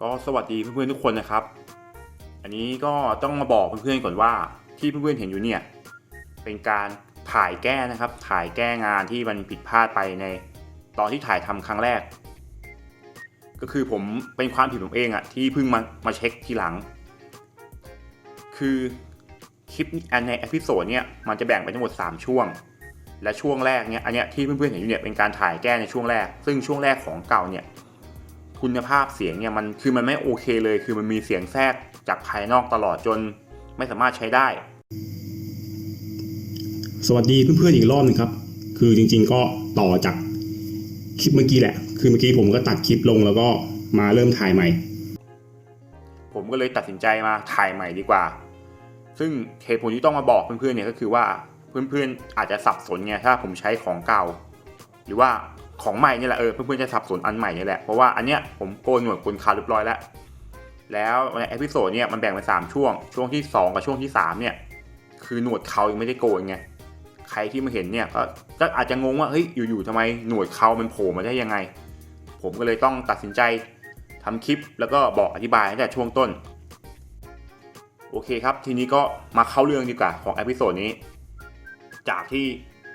ก็สวัสดีเพื่อนๆทุกคนนะครับ อันนี้ก็ต้องมาบอกเพื่อนๆก่อนว่าที่เพื่อนๆเห็นอยู่เนี่ยเป็นการถ่ายแก้นะครับ ถ่ายแก้งานที่มันผิดพลาดไปในตอนที่ถ่ายทำครั้งแรก ก็คือผมเป็นความผิดผมเองอะที่เพิ่งมามาเช็คทีหลัง คือคลิปอันในเอพิโซดเนี่ยมันจะแบ่งเป็นทั้งหมด 3 ช่วง และช่วงแรกเนี่ยอันเนี้ยที่เพื่อนๆเห็นอยู่เนี่ยเป็นการถ่ายแก้ในช่วงแรก ซึ่งช่วงแรกของเก่าเนี่ย คุณภาพเสียงเนี่ยมันคือมันไม่โอเคเลย คือมันมีเสียงแทรกจากภายนอกตลอดจนไม่สามารถใช้ได้ สวัสดีเพื่อนๆอีกรอบหนึงครับ คือจริง ๆ ก็ต่อจากคลิปเมื่อกี้แหละ คือเมื่อกี้ผมก็ตัดคลิปลงแล้วก็มาเริ่มถ่ายใหม่ ผมก็เลยตัดสินใจมาถ่ายใหม่ดีกว่า ซึ่งเหตุผลที่ต้องมาบอกเพื่อนๆเนี่ยก็คือว่าเพื่อนๆอาจจะสับสนไงถ้าผมใช้ของเก่า หรือว่า ของใหม่นี่แหละเออเพื่อนๆจะสับสนอันใหม่นี่แหละเพราะว่าอันเนี้ยผมโกนหนวดโกนคาเรียบร้อยแล้วแล้วในเอพิโซดเนี่ยมันแบ่งเป็นสามช่วง ช่วงที่สองกับช่วงที่สามเนี่ย คือหนวดเขายังไม่ได้โกนไงใครที่มาเห็นเนี่ยก็ก็อาจจะงงว่าเฮ้ยอยู่ๆทำไมหนวดเขามันโผล่มาได้ยังไง ผมก็เลยต้องตัดสินใจทำคลิปแล้วก็บอกอธิบายตั้งแต่ช่วงต้น โอเคครับ ทีนี้ก็มาเข้าเรื่องดีกว่าของเอพิโซดนี้ จากที่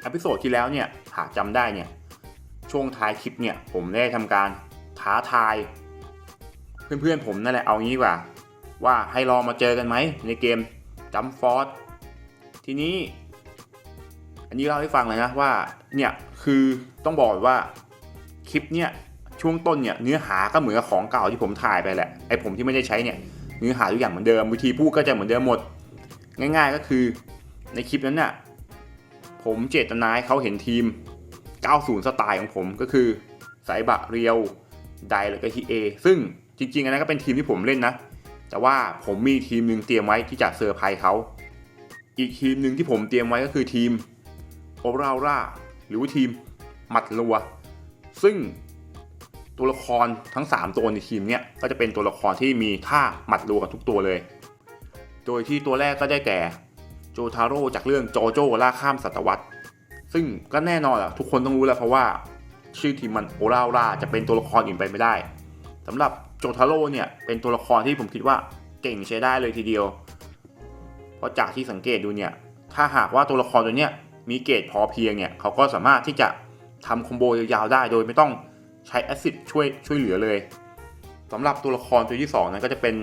เอพิโซดที่แล้วเนี่ยหากจำได้เนี่ย ช่วงท้ายคลิปเนี่ยผมได้ทำการท้าทาย เพื่อนๆผมนั่นแหละเอางี้ดีกว่า ว่าให้ลองมาเจอกันไหมในเกมจัมฟอร์ทีนี้ อันนี้เล่าให้ฟังเลยนะว่าเนี่ยคือต้องบอกว่าคลิปเนี่ยช่วงต้นเนี่ยเนื้อหาก็เหมือนกับของเก่าที่ผมถ่ายไปแหละไอผมที่ไม่ได้ใช้เนี่ยเนื้อหาทุกอย่างเหมือนเดิมวิธีพูดก็จะเหมือนเดิมหมด ง่าย ๆ ก็คือในคลิปนั้นน่ะผมเจตนาให้เขาเห็นทีม 90 สไตล์ของผมก็คือสายบะเรียวไดแล้วก็ฮีเอซึ่งจริงๆอันนั้นก็เป็นทีมที่ผมเล่นนะ แต่ว่าผมมีทีมหนึ่งเตรียมไว้ที่จะเซอร์ไพรส์เขา อีกทีมหนึ่งที่ผมเตรียมไว้ก็คือทีมโอราร่าหรือว่าทีมมัดลัว ซึ่งตัวละครทั้ง 3 ตัวในทีมเนี้ยก็จะเป็นตัวละครที่มีท่าหมัดรัวกับทุกตัวเลย โดยที่ตัวแรกก็ได้แก่ โจทาโร่จากเรื่องโจโจ้ล่าข้ามศตวรรษ ซึ่งก็แน่นอนอะทุกคนต้องรู้แล้วเพราะว่าชื่อทีมมันโอราร่าจะเป็นตัวละครอื่นไปไม่ได้สำหรับโจทาโร่เนี่ยเป็นตัวละครที่ผมคิดว่าเก่งใช้ได้เลยทีเดียว เพราะจากที่สังเกตดูเนี่ยถ้าหากว่าตัวละครตัวเนี้ยมีเกรดพอเพียงเนี่ยเขาก็สามารถที่จะทำคอมโบยาวๆได้โดยไม่ต้องใช้แอซิดช่วยช่วยเหลือเลยสำหรับตัวละครตัวที่สองนั้นก็จะเป็น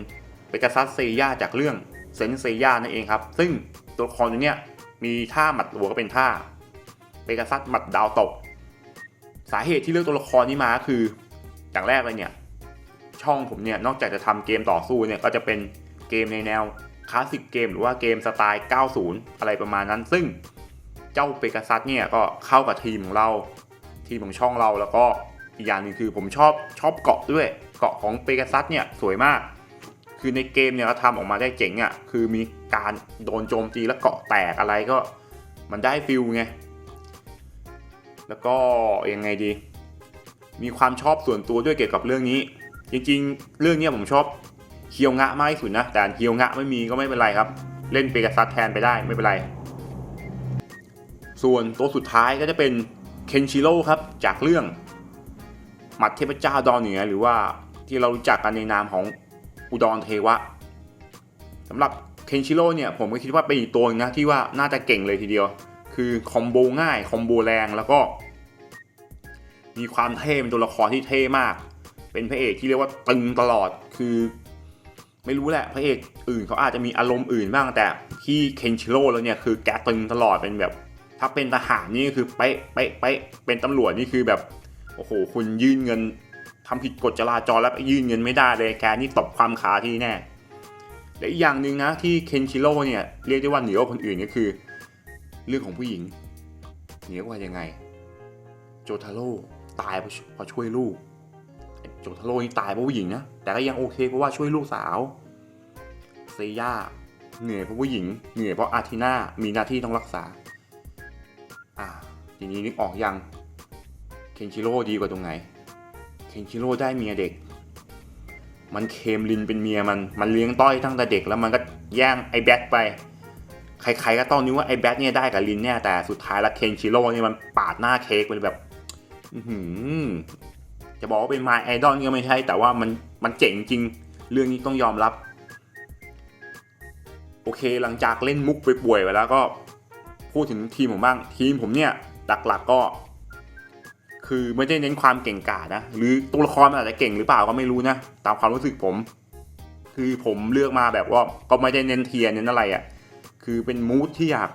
เปกาซัสเซย่าจากเรื่องเซนเซย่านั่นเองครับ ซึ่งตัวละครตัวเนี้ยมีท่าหมัดหัวก็เป็นท่า เปกาซัสหมัดดาวตก สาเหตุที่เลือกตัวละครนี้มาคืออย่างแรกเลยเนี่ย ช่องผมเนี่ยนอกจากจะทำเกมต่อสู้เนี่ยก็จะเป็นเกมในแนวคลาสสิกเกมหรือว่าเกมสไตล์ 90 อะไรประมาณนั้น ซึ่งเจ้าเปกาซัสเนี่ยก็เข้ากับทีมของเราทีมของช่องเราแล้วก็อีกอย่างหนึ่งคือผมชอบชอบเกาะด้วยเกาะของเปกาซัสเนี่ยสวยมาก คือในเกมเนี่ยเขาทำออกมาได้เจ๋งอะ่ะคือมีการโดนโจมตีแล้วเกาะแตกอะไรก็ มันได้ฟิลไง แล้วก็ยังไงดี มีความชอบส่วนตัวด้วยเกี่ยวกับเรื่องนี้ จริงๆ เรื่องนี้ผมชอบเคียวงะมากที่สุดนะ แต่เคียวงะไม่มีก็ไม่เป็นไรครับ เล่นเปกาซัสแทนไปได้ไม่เป็นไร ส่วนตัวสุดท้ายก็จะเป็นเคนชิโร่ครับจากเรื่องหมัดเทพเจ้าดอนเหนือหรือว่าที่เรารู้จักกันในนามของอุดรเทวะสำหรับเคนชิโร่เนี่ยผมก็คิดว่าเป็นอีกตัวหนึงนะที่ว่าน่าจะเก่งเลยทีเดียว คือคอมโบง่ายคอมโบแรงแล้วก็ มีความเท่เป็นตัวละครที่เท่มาก เป็นพระเอกที่เรียกว่าตึงตลอดคือ ไม่รู้แหละพระเอกอื่นเขาอาจจะมีอารมณ์อื่นบ้างแต่ที่เคนชิโร่แล้วเนี่ยคือแกตึงตลอดเป็นแบบ ถ้าเป็นทหารนี่คือเป๊ะเป๊ะเป๊ะเป็นตำรวจนี่คือแบบโอ้โหคุณยื่นเงินทำผิดกฎจราจรแล้วยื่นเงินไม่ได้เลยแกนี่ตบความขาที่แน่และอีกอย่างหนึ่งนะที่เคนชิโร่เนี่ยเรียกได้ว่าเหนือกว่าคนอื่นก็คือ เรื่องของผู้หญิงเหนือกว่ายังไง โจทาโร่ตายเพราะเพราะช่วยลูก โจทาโร่นี่ตายเพราะผู้หญิงนะ แต่ก็ยังโอเคเพราะว่าช่วยลูกสาว เซย่าเหนื่อยเพราะผู้หญิง เหนื่อยเพราะอาร์ทิน่ามีหน้าที่ต้องรักษา อ่า ทีนี้นึกออกยัง เคนชิโร่ดีกว่าตรงไหน เคนชิโร่ได้เมียเด็ก มันเคมลินเป็นเมียมัน มันเลี้ยงต้อยตั้งแต่เด็กแล้วมันก็แย่งไอ้แบทไป ใครๆก็ต้องนึกว่าไอ้แบทเนี่ยได้กับลินแน่แต่สุดท้ายแล้วเคนชิโร่เนี่ยมันปาดหน้าเค้กไปเลยแบบจะบอกว่าเป็น My Idol ก็ไม่ใช่ แต่ว่ามันมันเจ๋งจริง เรื่องนี้ต้องยอมรับ โอเคหลังจากเล่นมุกไปป่วยๆไปแล้วก็พูดถึงทีมผมบ้าง ทีมผมเนี่ยหลักๆก็ คือไม่ได้เน้นความเก่งกาจนะ หรือตัวละครมันอาจจะเก่งหรือเปล่าก็ไม่รู้นะ ตามความรู้สึกผม คือผมเลือกมาแบบว่าก็ไม่ได้เน้นเทียร์เน้นอะไรอะ่ะ คือเป็นมูทที่อยาก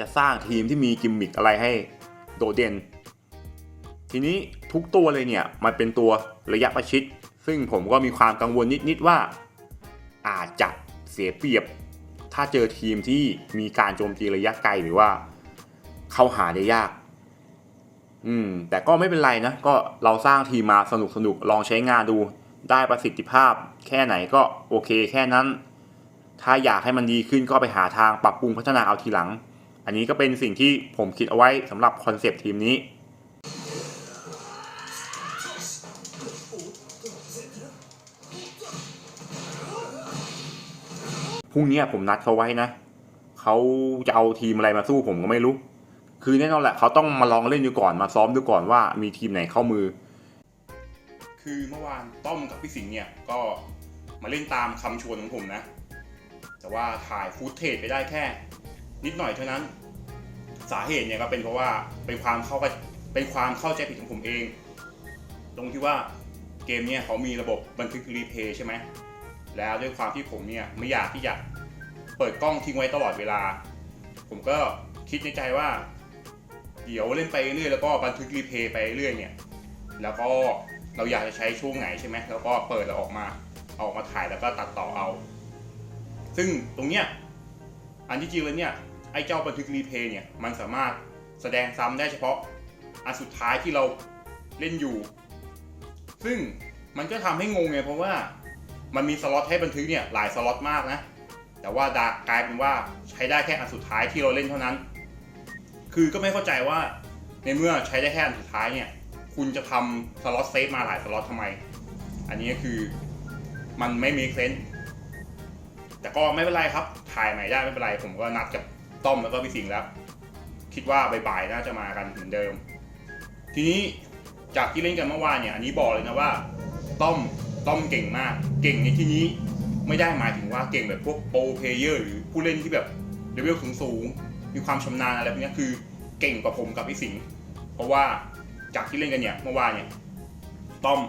จะสร้างทีมที่มีกิมมิคอะไรให้โดดเด่น ทีนี้ทุกตัวเลยเนี่ย มันเป็นตัวระยะประชิด ซึ่งผมก็มีความกังวลนิด ๆ ว่า อาจจะเสียเปรียบ ถ้าเจอทีมที่มีการโจมตีระยะไกลหรือว่าเข้าหาได้ยาก อืม แต่ก็ไม่เป็นไรนะ ก็เราสร้างทีมมาสนุกสนุกลองใช้งานดู ได้ประสิทธิภาพแค่ไหนก็โอเคแค่นั้น ถ้าอยากให้มันดีขึ้นก็ไปหาทางปรับปรุงพัฒนาเอาทีหลัง อันนี้ก็เป็นสิ่งที่ผมคิดเอาไว้สำหรับคอนเซปต์ทีมนี้พรุ่งนี้ผมนัดเขาไว้นะเขาจะเอาทีมอะไรมาสู้ผมก็ไม่รู้ คือแน่นอนแหละเขาต้องมาลองเล่นดูก่อนมาซ้อมดูก่อนว่ามีทีมไหนเข้ามือ คือเมื่อวานต้อมกับพี่สิงห์เนี่ยก็มาเล่นตามคำชวนของผมนะ แต่ว่าถ่ายฟุตเทจไปได้แค่ นิดหน่อยเท่านั้น สาเหตุเนี่ยก็เป็นเพราะว่าเป็นความเข้าเป็นความเข้าใจผิดของผมเอง ตรงที่ว่าเกมเนี่ยเขามีระบบบันทึกรีเพย์ใช่ไหมแล้วด้วยความที่ผมเนี่ยไม่อยากที่จะเปิดกล้องทิ้งไว้ตลอดเวลา ผมก็คิดในใจว่าเดี๋ยวเล่นไปเรื่อยแล้วก็บันทึกรีเพย์ไปเรื่อยเนี่ย แล้วก็เราอยากจะใช้ช่วงไหนใช่ไหมแล้วก็เปิดแล้วออกมาออกมาถ่ายแล้วก็ตัดต่อเอา ซึ่งตรงเนี้ยอันที่จริงเลยเนี่ยไอ้เจ้าบันทึกรีเพย์เนี่ยมันสามารถแสดงซ้ำได้เฉพาะอันสุดท้ายที่เราเล่นอยู่ ซึ่งมันก็ทำให้งงไงเพราะว่ามันมีสล็อตให้บันทึกเนี่ยหลายสล็อตมากนะ แต่ว่าดากลายเป็นว่าใช้ได้แค่อันสุดท้ายที่เราเล่นเท่านั้น คือก็ไม่เข้าใจว่าในเมื่อใช้ได้แค่อันสุดท้ายเนี่ย คุณจะทำสล็อตเซฟมาหลายสล็อตทำไม อันนี้ก็คือมันไม่มีเซนส์ แต่ก็ไม่เป็นไรครับ ถ่ายใหม่ได้ไม่เป็นไร ผมก็นัดกับต้อมแล้วก็พี่สิงห์แล้ว คิดว่าบ่ายๆน่าจะมากันเหมือนเดิม ทีนี้จากที่เล่นกันเมื่อวานเนี่ย อันนี้บอกเลยนะว่า ต้อมต้อมเก่งมาก เก่งในที่นี้ไม่ได้หมายถึงว่าเก่งแบบพวกโปรเพลเยอร์หรือผู้เล่นที่แบบเลเวลสูงๆมีความชำนาญอะไรพวกเนี้ยคือเก่งกว่าผมกับพี่สิงห์เพราะว่าจากที่เล่นกันเนี่ยเมื่อวานเนี่ยต้อม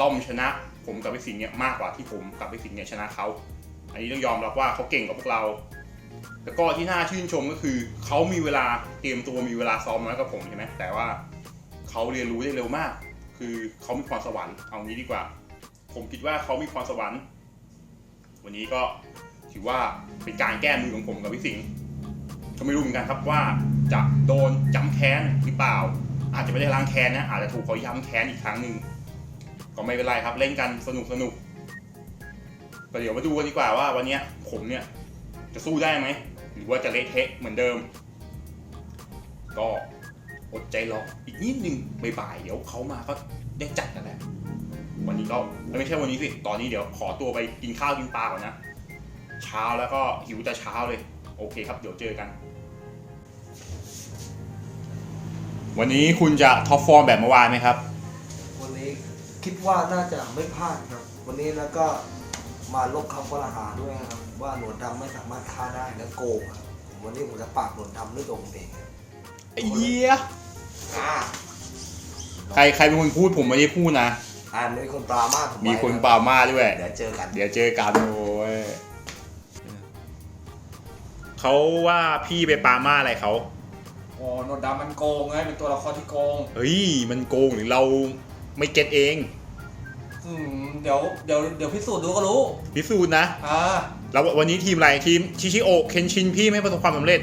ต้อมชนะผมกับพี่สิงห์เนี่ยมากกว่าที่ผมกับพี่สิงห์เนี่ยชนะเขา อันนี้ต้องยอมรับว่าเขาเก่งกว่าพวกเรา แล้วก็ที่น่าชื่นชมก็คือเขามีเวลาเตรียมตัวมีเวลาซ้อมน้อยกว่าผมใช่ไหมแต่ว่าเขาเรียนรู้ได้เร็วมาก คือเขามีพรสวรรค์เอางี้ดีกว่า ผมคิดว่าเขามีพรสวรรค์ วันนี้ก็ถือว่าเป็นการแก้มือของผมกับพี่สิงห์ก็ไม่รู้เหมือนกันครับว่าจะโดนย้ำแค้นหรือเปล่า อาจจะไม่ได้ล้างแค้นนะอาจจะถูกเขาย้ำแค้นอีกครั้งหนึ่งก็ไม่เป็นไรครับเล่นกันสนุกสนุก ก็เดี๋ยวมาดูกันดีกว่าว่าวันนี้ผมเนี่ยจะสู้ได้ไหม หรือว่าจะเละเทะเหมือนเดิม ก็อดใจรออีกนิดนึงบ่ายๆเดี๋ยวเขามาก็ได้จัดกันแหละวันนี้ก็ไม่ใช่วันนี้สิ ตอนนี้เดี๋ยวขอตัวไปกินข้าวกินปลาก่อนนะ เช้าแล้วก็หิวแต่เช้าเลย โอเคครับ เดี๋ยวเจอกัน วันนี้คุณจะท็อปฟอร์มแบบเมื่อวานไหมครับ วันนี้คิดว่าน่าจะไม่พลาดครับ วันนี้แล้วก็ มาลบคำกล่าวหาด้วยนะครับ ว่าหนวดดำไม่สามารถฆ่าได้และโกงครับวันนี้ผมจะปราบหนวดดำด้วยตัวผมเองครับไอ้เหี้ยอ่าใครใครเป็นคนพูดผมไม่ได้พูดนะ อ่ามีคนปรามาสผมไว้มีคนปามาด้วย เดี๋ยวเจอกันเดี๋ยวเจอกันโอ้ยเขาว่าพี่ไปปามาอะไรเขาโอ้หนวดดำมันโกงไงเป็นตัวละครที่โกง เฮ้ย มันโกงหรือเราไม่เก็ตเอง อืมเดี๋ยวเดี๋ยวเดี๋ยวพิสูจน์ดูก็รู้พิสูจน์นะ อ่าแล้ววันนี้ทีมอะไรทีมชิชิโอเคนชินพี่ไม่ประสบความสำเร็จ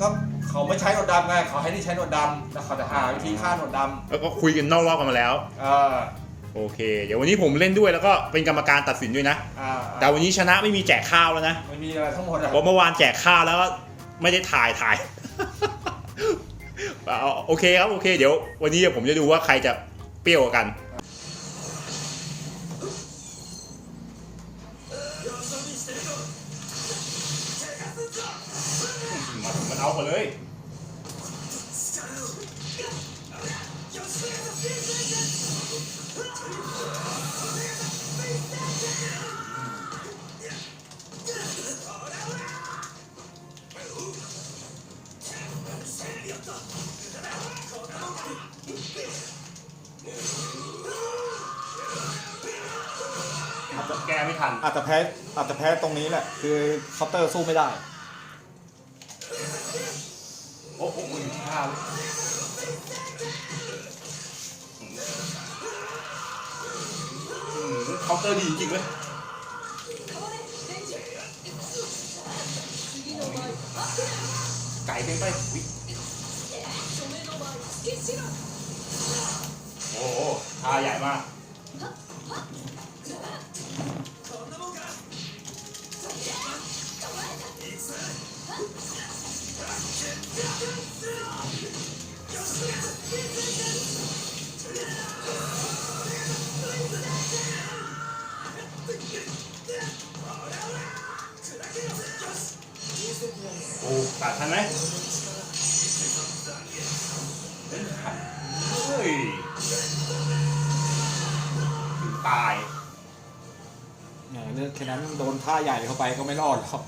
ก็เขาไม่ใช้หนวดดำไงเขาให้นี่ใช้หนวดดำแล้วเขาจะหาวิธีฆ่าหนวดดแล้วก็คุยกันนอกรอบกันมาแล้วำอ่าโอเค เดี๋ยววันนี้ผมเล่นด้วยแล้วก็เป็นกรรมการตัดสินด้วยนะ อ่าแต่วันนี้ชนะไม่มีแจกข้าวแล้วนะไม่มีอะไรทั้งหมดอะเพราะเมื่อวานแจกข้าวแล้วก็ไม่ได้ถ่ายถ่าย เอาโอเคครับโอเค เดี๋ยว วันนี้ผมจะดูว่าใครจะเปรี้ยวกว่ากันมัน จะแก้ไม่ทัน อาจจะแพ้อาจจะแพ้ตรงนี้แหละ คือเคาน์เตอร์สู้ไม่ได้ โอ้โหมือที่ห้าเคาน์เตอร์ดีจริงเลยไก่เป็นไปอุ๊ยโอ้โหท่าใหญ่มาก โอ้ตัดทันไหมเฮ้ยตาย แหมเรื่องแค่นั้นโดนท่าใหญ่เข้าไปก็ไม่รอดหรอก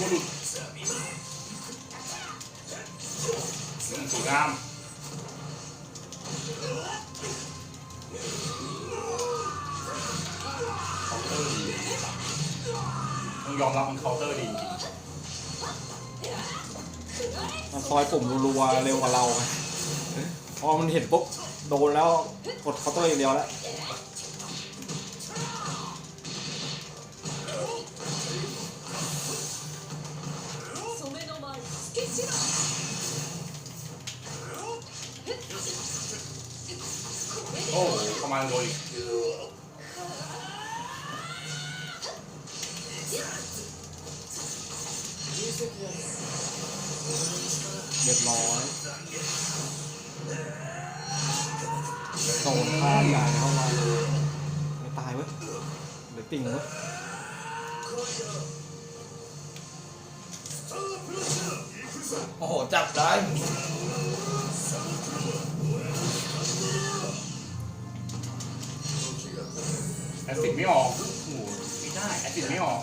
อืมเฮ้ยของบหลุดงามเคาน์เตอร์ดีต้องยอมรับมันเคาน์เตอร์ดีจริงมันซอยปุ่มรัวๆเร็วกว่าเราไงพอมันเห็นปุ๊บโดนแล้วกดเคาน์เตอร์อย่างเดียวแล้ว เรียบร้อยโดนท่าใหญ่เข้ามาเลยไม่ตายเว้ยเดี๋ยวติ่งเว้ยโอ้โห จับได้แอสซิดไม่ออกโอ้โหไม่ได้แอสซิดไม่ออก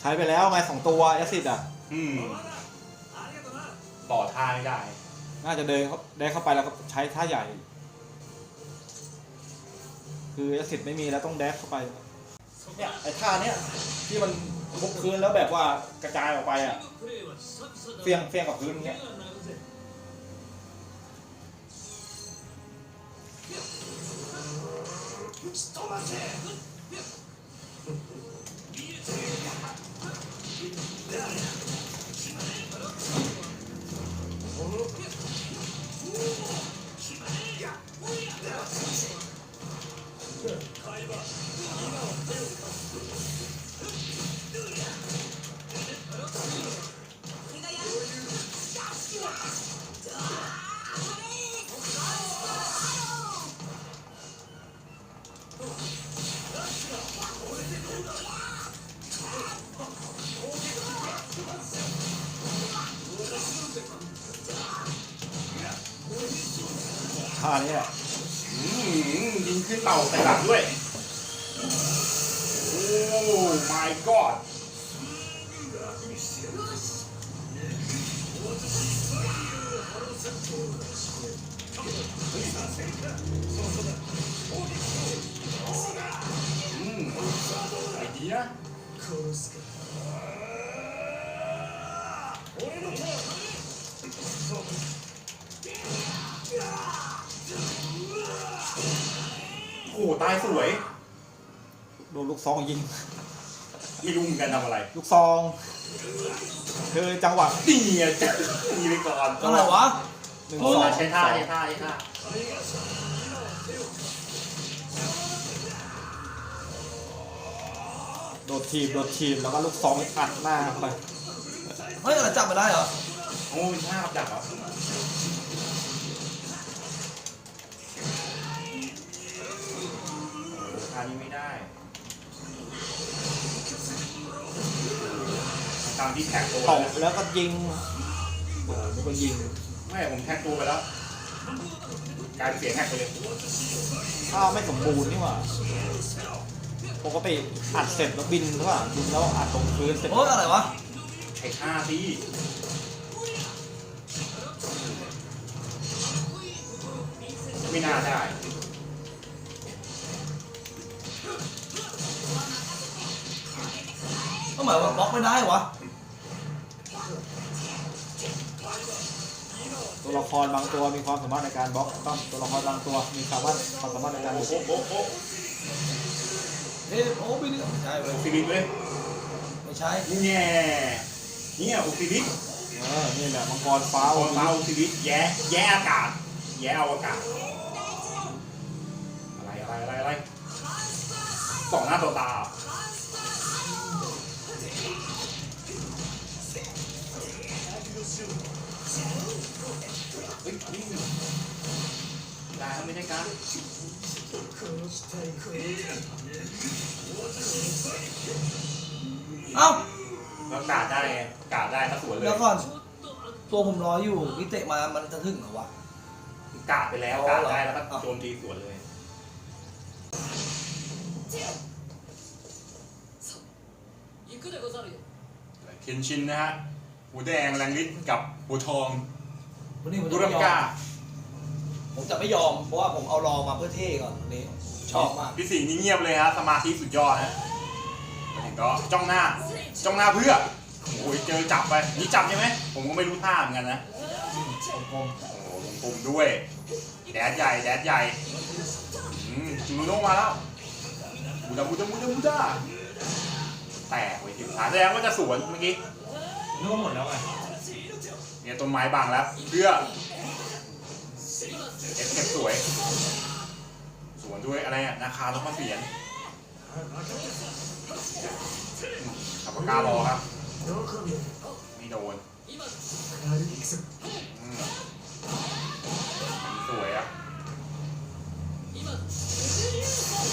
ใช้ไปแล้วไงสองตัวแอซิดอะ อืมต่อท่าไม่ได้ น่าจะเดินเข้าได้เข้าไปแล้วก็ใช้ท่าใหญ่ คือแอซิดไม่มีแล้วต้องแดกเข้าไป เนี่ยไอ้ท่าเนี้ยที่มันทุบพื้นแล้วแบบว่ากระจายออกไปอะเฟียงเฟียงกับพื้นอย่างเงี้ ยท่านี้แหละอืมยิงขึ้นเต่าใส่หลังด้วย โอ้ my god อืมไอ้ดีนะ หตายสวย โดนลูกซองยิง ไม่รู้เหมือนกันทำอะไรลูกซองคือจังหวะนี่ไงจะนี่ไปก่อนอะไรวะหนึ่งโอ้สองใช้ท่าใช้ท่าใช้ท่าโดดทีบโดดทีบแล้วก็ลูกซองอัดหน้าเข้าไปเฮ้ยอะไรจับไม่ได้เหรอโอ้เป็นท่ากับดักเหรอ นี้ไม่ได้ตตามที่แท็กตัวตบแล้วก็ยิงโอ้โหนี่ก็ยิงไม่ผมแท็กตัวไปแล้วกลายเป็นเสียงแท็กไปเลยถ้าไม่สมบูรณ์นี่หว่าปกติอัดเสร็จแล้วบินหรือเปล่าบินแล้วอัดตรงพื้นเสร็จโอ้ยอะไรวะใช้ท่าที่ไม่น่าได้ ก็หมายว่าบล็อกไม่ได้วะตัวละครบางตัวมีความสามารถในการบล็อกต้องตัวละครบางตัวมีสามารถความสามารถในการบุกโอ้โหโอ้โหเฮ้ยโอ้ไม่ได้ไม่ใช่เว้ยฟิลิปเลยไม่ใช่นี่แง่เนี่ยโอฟิลิปเออนี่แหละมังกรฟ้าเอาเมาฟิลิปแย่แย่อากาศ แย่อวกาศ อะไรอะไรอะไรอะไรสองหน้าตัวตา ได้รไม่ได้การเอ้าเรกาดได้กาดได้ถ้าสวนเลยแล้วก่อน ตัวผมรออยู่มิเตะมามันจะถึงเหรอวะ กาดไปแล้วกาดได้แล้วก็โจมตีสวนเลยเคนชินนะฮะหูแดงแรงฤทธิ์กับหูทองบุรกา ผมจะไม่ยอม เพราะว่าผมเอารอมาเพื่อเท่ก่อนวันนี้ ชอบมาก พี่สิงห์นี่เงียบเลยฮะสมาธิสุดยอดฮะมาถึงก็จ้องหน้า จ้องหน้าเพื่อโอ้ยเจอจับไปนี่จับใช่ไหมผมก็ไม่รู้ท่าเหมือนกันนะผมโอ้โหลงปุ่มด้วย แดดใหญ่แดดใหญ่อืมจูโน่มาแล้วบูดาบูดาบูดาบูดาแตกไปถึงขาแสดงว่าจะสวนเมื่อกี้นึกว่าหมดแล้วไงเนี่ยต้นไม้บังแล้ว เพื่อ เอฟเฟกต์สวย สวนด้วยอะไรอะ นาคาแล้วมาเสียนขับปากการอครับ ไม่โดนอืมสวยอะ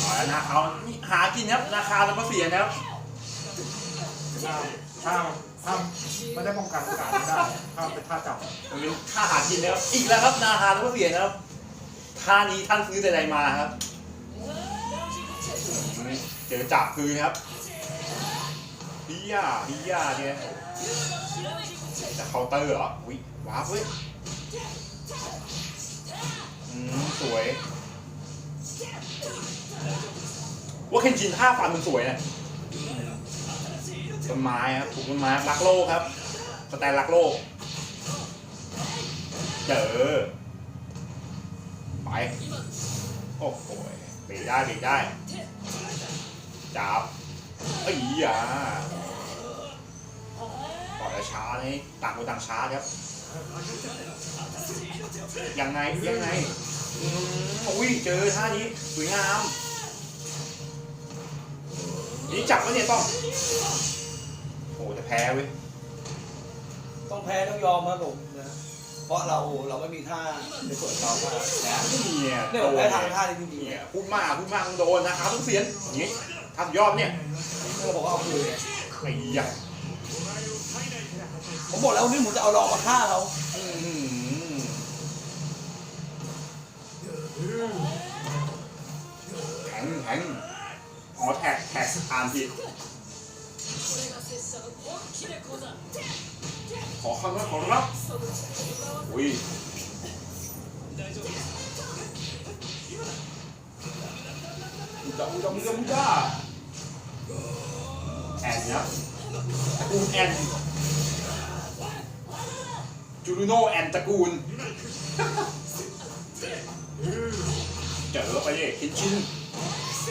เอาแล้วนะเอานี่หากินครับราคาแล้วมาเสียนครับถ้า ถ้าไม่ได้ป้องกันโอกาสไม่ได้ถ้าเป็นท่าจับมันเป็นท่าหากินแล้ว อีกแล้วครับ นาคาแล้วมาเสียนครับท่านี้ท่านซื้อแต่ใดมาครับเจอจับคืนครับฮิยาฮิยาเนี่ยจะเคาน์เตอร์เหรออุ้ยว้าวเว้ยอืมสวยว่าเคนชินท่าฟันมันสวยนะ ต้นไม้ครับปลูกต้นไม้รักโลกครับ สแตนรักโลก เจอ ไป โอ้โหเบรกได้เบรกได้ จับเอ้ยอะปล่อยแล้วช้าเลยต่างคนต่างช้าครับ ยังไงยังไงอุ้ยเจอท่านี้สวยงามนี่จับแล้วเนี่ยต้อง โอ้จะแพ้เว้ยต้องแพ้ต้องยอมครับผมนะเพราะเราเราไม่มีท่าในส่วนเรามากนะเนี่ยเนี่ยผมแพ้ทางท่านี้จริงๆเนี่เนี่ยยพูดมากพูดมากมึงโดนนะครับต้องเสียนอย่างงี้ทำยอดเนี่ยเมื่อบอกว่าเอาคืนไงไอ้ยะผมบอกแล้ววันนี้ผมจะเอารอมาฆ่าเขาอื้อหือแข็งแข็งอ๋อแท็กแท็กอ่านผิด ขอคำว่าขอรับอุ้ยอุดาอุดาอุดาอุดาแอนนะตระกูลแอนจูรูโนแอนตระกูลเจอไปดิคินชิน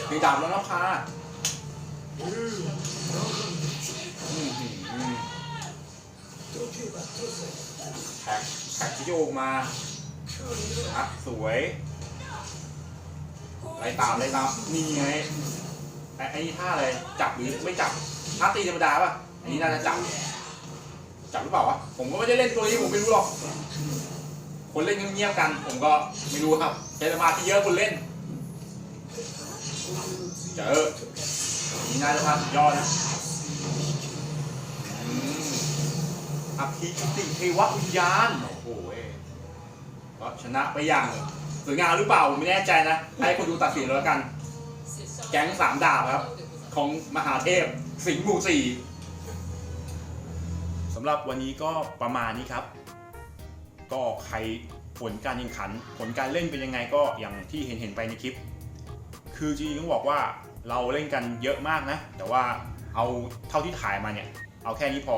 มีดาบแล้วนะพา แท็กแท็กที่โยกมาอัพสวยไล่ตามไล่ตามนี่ไงไอ้ไอ้นี่ท่าอะไรจับหรือไม่จับท่าตีธรรมดาป่ะอันนี้น่าจะจับจับหรือเปล่าวะผมก็ไม่ได้เล่นตัวนี้ผมไม่รู้หรอก คนเล่นเงียบๆกัน ผมก็ไม่รู้ครับใช้สมาธิเยอะคนเล่นเจอนี่น่าจะทำสุดยอดนะอืม อภิติเทววิญญาณ โอ้โหเว้ยก็ชนะไปอย่างสวยงามหรือเปล่าไม่แน่ใจนะ ให้คนดูตัดสินแล้วกัน แก๊งสามดาบครับ ของมหาเทพ สิงห์หมู่สี่สำหรับวันนี้ก็ประมาณนี้ครับ ก็ใครผลการแข่งขัน ผลการเล่นเป็นยังไงก็อย่างที่เห็นเห็นไปในคลิป คือจริงๆต้องบอกว่าเราเล่นกันเยอะมากนะ แต่ว่าเอาเท่าที่ถ่ายมาเนี่ย เอาแค่นี้พอ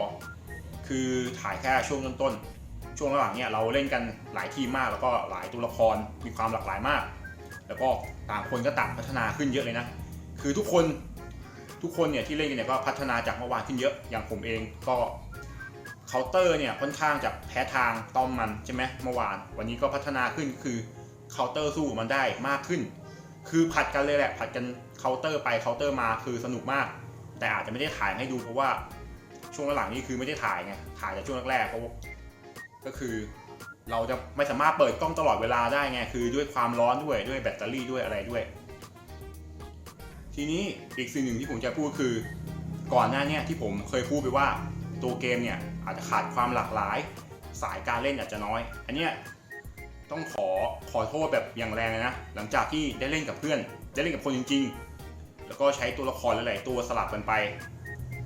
คือถ่ายแค่ช่วงต้นๆช่วงระหว่างเนี่ยเราเล่นกันหลายทีมมาก แล้วก็หลายตัวละครมีความหลากหลายมาก แล้วก็ต่างคนก็ต่างพัฒนาขึ้นเยอะเลยนะ คือทุกคนทุกคนเนี่ยที่เล่นกันเนี่ยก็พัฒนาจากเมื่อวานขึ้นเยอะอย่างผมเองก็เคาน์เตอร์เนี่ยค่อนข้างจะแพ้ทางต้อมมันใช่ไหมเมื่อวาน วันนี้ก็พัฒนาขึ้นคือเคาน์เตอร์สู้มันได้มากขึ้น คือผัดกันเลยแหละผัดกันเคาน์เตอร์ไปเคาน์เตอร์มาคือสนุกมาก แต่อาจจะไม่ได้ถ่ายให้ดูเพราะว่า ช่วงหลังนี่คือไม่ได้ถ่ายไงถ่ายแต่ช่วงแรกๆเพราะก็คือ เราจะไม่สามารถเปิดกล้องตลอดเวลาได้ไงคือด้วยความร้อนด้วยด้วยแบตเตอรี่ด้วยอะไรด้วย ทีนี้อีกสิ่งหนึ่งที่ผมจะพูดคือ ก่อนหน้าเนี้ที่ผมเคยพูดไปว่าตัวเกมเนี่ยอาจจะขาดความหลากหลาย สายการเล่นอาจจะน้อย อันเนี้ยต้องขอขอโทษแบบอย่างแรงเลยนะหลังจากที่ได้เล่นกับเพื่อน ได้เล่นกับคนจริง ๆ แล้วก็ใช้ตัวละครหลายๆตัวสลับกันไป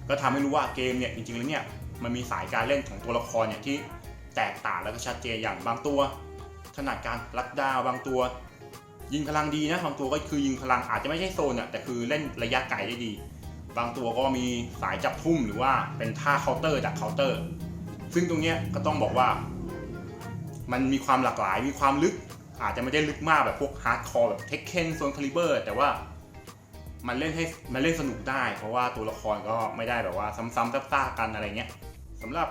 ก็ทำให้รู้ว่าเกมเนี่ยจริงๆแล้วเนี่ยมันมีสายการเล่นของตัวละครเนี่ยที่แตกต่างแล้วก็ชัดเจนอย่างบางตัวถนัดการรัดดาวบางตัว ยิงพลังดีนะบางตัวก็คือยิงพลังอาจจะไม่ใช่โซนอะแต่คือเล่นระยะไกลได้ดี บางตัวก็มีสายจับทุ่มหรือว่าเป็นท่าเคาน์เตอร์จากเคาน์เตอร์ ซึ่งตรงเนี้ยก็ต้องบอกว่า มันมีความหลากหลายมีความลึกอาจจะไม่ได้ลึกมากแบบพวกฮาร์ดคอร์แบบเทคเคนโซนคาลิเบอร์แต่ว่า มันเล่นให้มันเล่นสนุกได้ เพราะว่าตัวละครก็ไม่ได้แบบว่าซ้ำๆซากๆกันอะไรเงี้ยสำหรับ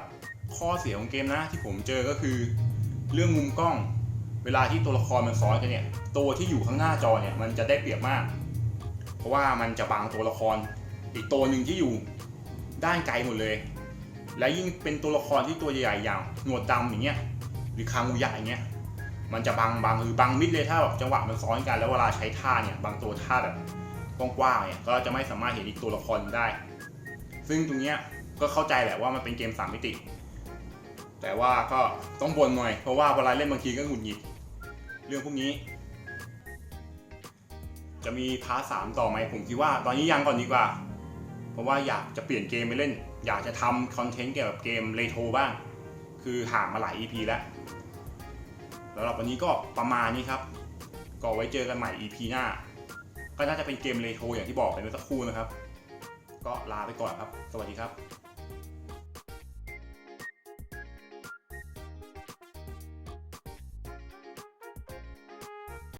ข้อเสียของเกมนะที่ผมเจอก็คือ เรื่องมุมกล้อง เวลาที่ตัวละครมันซ้อนกันเนี่ย ตัวที่อยู่ข้างหน้าจอเนี่ยมันจะได้เปรียบมาก เพราะว่ามันจะบังตัวละคร อีกตัวหนึ่งที่อยู่ด้านไกลหมดเลย และยิ่งเป็นตัวละครที่ตัวใหญ่ๆอย่างหนวดดำอย่างเงี้ยหรือคางูใหญ่อย่างเงี้ยมันจะบังบังหรือบังมิดเลยถ้าแบบจังหวะมันซ้อนกันแล้วเวลาใช้ท่าเนี่ยบางตัวท่าแบบ กว้างๆเนี่ยก็จะไม่สามารถเห็นอีกตัวละครได้ ซึ่งตรงเนี้ยก็เข้าใจแหละว่ามันเป็นเกมสามมิติ แต่ว่าก็ต้องบ่นหน่อยเพราะว่าเวลาเล่นบางทีก็หงุดหงิด เรื่องพวกนี้ จะมีพาร์ทสามต่อไหมผมคิดว่าตอนนี้ยังก่อนดีกว่า เพราะว่าอยากจะเปลี่ยนเกมไปเล่น อยากจะทำคอนเทนต์เกี่ยวกับเกมเรโทรบ้าง คือห่างมาหลาย EP แล้วสำหรับวันนี้ก็ประมาณนี้ครับ ก็ไว้เจอกันใหม่ EP หน้า ก็น่าจะเป็นเกมเรโทรอย่างที่บอกไปเมื่อสักครู่นะครับ ก็ลาไปก่อนครับ สวัสดีครับ